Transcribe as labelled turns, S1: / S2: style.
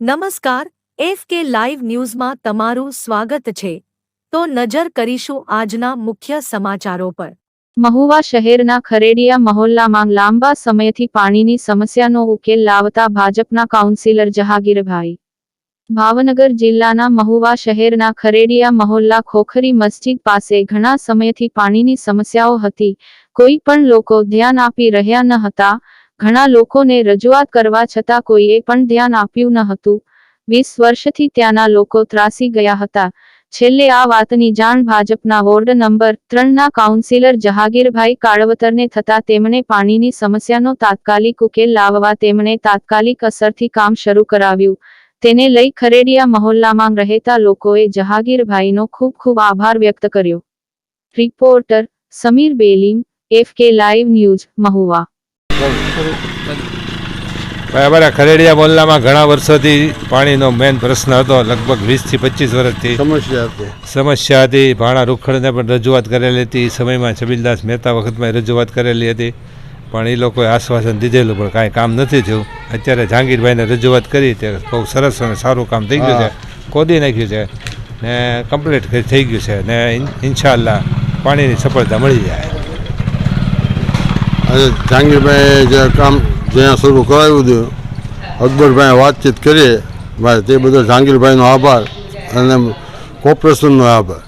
S1: નમસ્કાર, F K live ન્યૂઝમાં તમારું સ્વાગત છે. તો નજર કરીશું આજના મુખ્ય સમાચારો પર.
S2: મહુવા શહેરના ખરેડિયા મહોલ્લામાં લાંબા સમયથી પાણીની સમસ્યાનો ઉકેલ લાવતા ભાજપના કાઉન્સિલર જહાગીરભાઈ. ભાવનગર જિલ્લાના મહુવા શહેરના ખરેડિયા મહોલ્લા ખોખરી મસ્જિદ પાસે ઘણા સમયથી પાણીની સમસ્યાઓ હતી. કોઈ પણ લોકો ધ્યાન આપી રહ્યા ન હતા. ઘણા લોકોને રજૂઆત કરવા છતાં કોઈએ પણ ધ્યાન આપ્યું ન હતું. વીસ વર્ષથી ત્યાંના લોકો ત્રાસી ગયા હતા. છેલ્લે આ વાતની જાણ ભાજપના વોર્ડ નંબર ત્રણના કાઉન્સિલર જહાગીરભાઈ કાળવતરને થતા તેમણે પાણીની સમસ્યાનો તાત્કાલિક ઉકેલ લાવવા તેમણે તાત્કાલિક અસરથી કામ શરૂ કરાવ્યું. તેને લઈ ખરેડિયા મહોલ્લામાં રહેતા લોકોએ જહાગીરભાઈનો ખૂબ ખૂબ આભાર વ્યક્ત કર્યો. Reporter Samir Belim, F K live news Mahuva.
S3: ભાઈ અમારા ખરેડિયા મોલ્લામાં ઘણા વર્ષોથી પાણીનો મેન પ્રશ્ન હતો. લગભગ વીસથી પચીસ વર્ષથી
S4: સમસ્યા હતી.
S3: સમસ્યા હતી. ભાણા રૂખડને પણ રજૂઆત કરેલી હતી. સમયમાં છબીલદાસ મહેતા વખતમાં રજૂઆત કરેલી હતી. પણ એ લોકોએ આશ્વાસન દીધેલું પણ કાંઈ કામ નથી થયું. અત્યારે જહાંગીરભાઈને રજૂઆત કરી તે બહુ સરસ અને સારું કામ થઈ ગયું છે. કોદી નાખ્યું છે ને કમ્પ્લીટ થઈ ગયું છે ને ઇન્શાલ્લાહ પાણીની સફળતા મળી જાય.
S4: જહાંગીરભાઈ જે કામ જ્યાં શરૂ કરાવ્યું હતું અકબરભાઈ વાતચીત કરીએ ભાઈ, તે બધો જહાંગીરભાઈનો આભાર અને કોર્પોરેશનનો આભાર.